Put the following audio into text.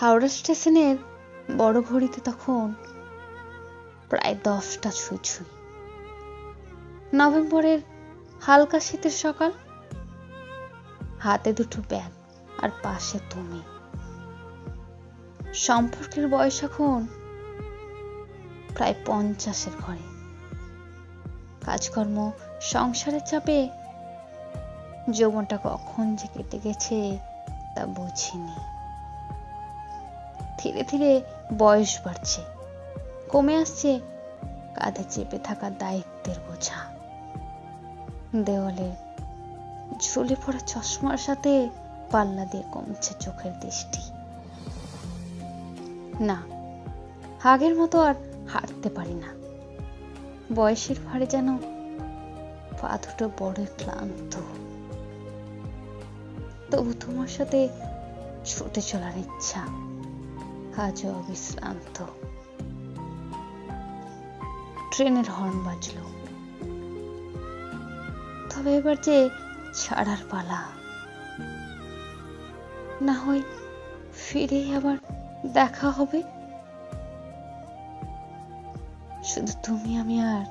হাওড়া স্টেশনের বড় ঘড়িতে তখন প্রায় দশটা ছুঁই ছুঁই। নভেম্বরের হালকা শীতের সকাল, হাতে দুটো ব্যাগ আর পাশে তুমি। সম্পর্কের বয়স এখন প্রায় পঞ্চাশের ঘরে। কাজকর্ম, সংসারের চাপে যৌবনটা কখন যে কেটে গেছে তা বুঝিনি। ধীরে ধীরে বয়স বাড়ছে। কমে আসছে কাঁধে চেপে থাকা দায়িত্বের বোঝা। দেওয়ালে ঝুলে পড়া চশমার সাথে পাল্লা দিয়ে কমছে চোখের দৃষ্টি। না, আগের মতো আর হাঁটতে পারি না। বয়সের ভারে যেন পা দুটো বড় ক্লান্ত। তবু তোমার সাথে ছুটে চলার ইচ্ছা। আজও অবিশ্রান্ত ট্রেনের হর্ন বাজল। তবে এবার যে ছাড়ার পালা। না হয় ফিরে আবার দেখা হবে। শুধু তুমি, আমি আর